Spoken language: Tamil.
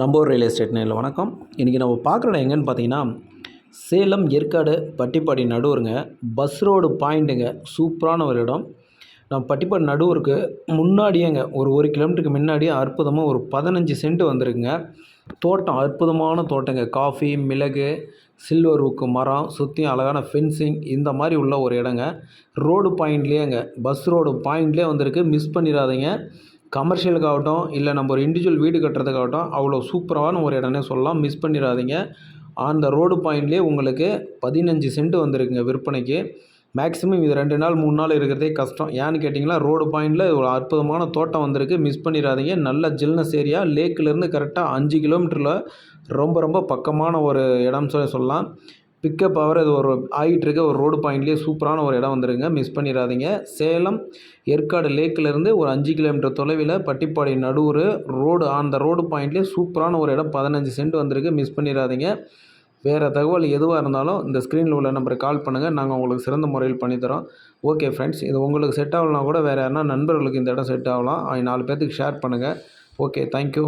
நம்பூர் ரியல் எஸ்டேட் நேரில் வணக்கம். இன்றைக்கி நம்ம பார்க்குற இடம் எங்கேன்னு பார்த்தீங்கன்னா சேலம் ஏற்காடு பட்டிப்பாடி நடுவருங்க. பஸ் ரோடு பாயிண்ட்டுங்க சூப்பரான ஒரு இடம். நம்ம பட்டிப்பாடி நடுவருக்கு முன்னாடியேங்க ஒரு ஒரு கிலோமீட்டருக்கு முன்னாடியே அற்புதமாக ஒரு பதினஞ்சு சென்ட் வந்துருக்குங்க. தோட்டம் அற்புதமான தோட்டங்க. காஃபி மிளகு சில்வர் உக்கு மரம் சுற்றியும் அழகான ஃபென்சிங் இந்த மாதிரி உள்ள ஒரு இடங்க. ரோடு பாயிண்ட்லேயேங்க பஸ் ரோடு பாயிண்ட்லேயே வந்திருக்கு. மிஸ் பண்ணிடாதீங்க. கமர்ஷியலுக்காகட்டும் இல்லை நம்ம ஒரு இண்டிவிஜுவல் வீடு கட்டுறதுக்காகட்டும் அவ்வளோ சூப்பரான ஒரு இடம்னே சொல்லலாம். மிஸ் பண்ணிடாதீங்க. அந்த ரோடு பாயிண்ட்லேயே உங்களுக்கு பதினஞ்சு சென்ட் வந்திருக்குங்க விற்பனைக்கு. மேக்ஸிமம் இது ரெண்டு நாள் மூணு நாள் இருக்கிறதே கஷ்டம். ஏன்னு கேட்டிங்கன்னா ரோடு பாயிண்டில் ஒரு அற்புதமான தோட்டம் வந்திருக்கு. மிஸ் பண்ணிடாதீங்க. நல்ல ஜில்னஸ் ஏரியா லேக்கிலேருந்து கரெக்டாக அஞ்சு கிலோமீட்டரில் ரொம்ப ரொம்ப பக்கமான ஒரு இடம் சொல்லி சொல்லலாம். பிக்கப் ஆகிற இது ஒரு ஆகிட்டு இருக்க ஒரு ரோடு பாயிண்ட்லேயே சூப்பரான ஒரு இடம் வந்துருங்க. மிஸ் பண்ணிடாதீங்க. சேலம் ஏற்காடு லேக்கிலேருந்து ஒரு அஞ்சு கிலோமீட்டர் தொலைவில் பட்டிப்பாடி நடுவுர் ரோடு அந்த ரோடு பாயிண்ட்லேயே சூப்பரான ஒரு இடம். பதினஞ்சு சென்ட் வந்திருக்கு. மிஸ் பண்ணிடாதீங்க. வேறு தகவல் எதுவாக இருந்தாலும் இந்த ஸ்க்ரீனில் உள்ள நம்பருக்கு கால் பண்ணுங்கள் நாங்கள் உங்களுக்கு சிறந்த முறையில் பண்ணித்தரோம். ஓகே ஃப்ரெண்ட்ஸ் இது உங்களுக்கு செட் ஆகலனா கூட வேறு யாருன்னா நண்பர்களுக்கு இந்த இடம் செட் ஆகலாம். நாலு பேர்த்துக்கு ஷேர் பண்ணுங்கள் ஓகே தேங்க்யூ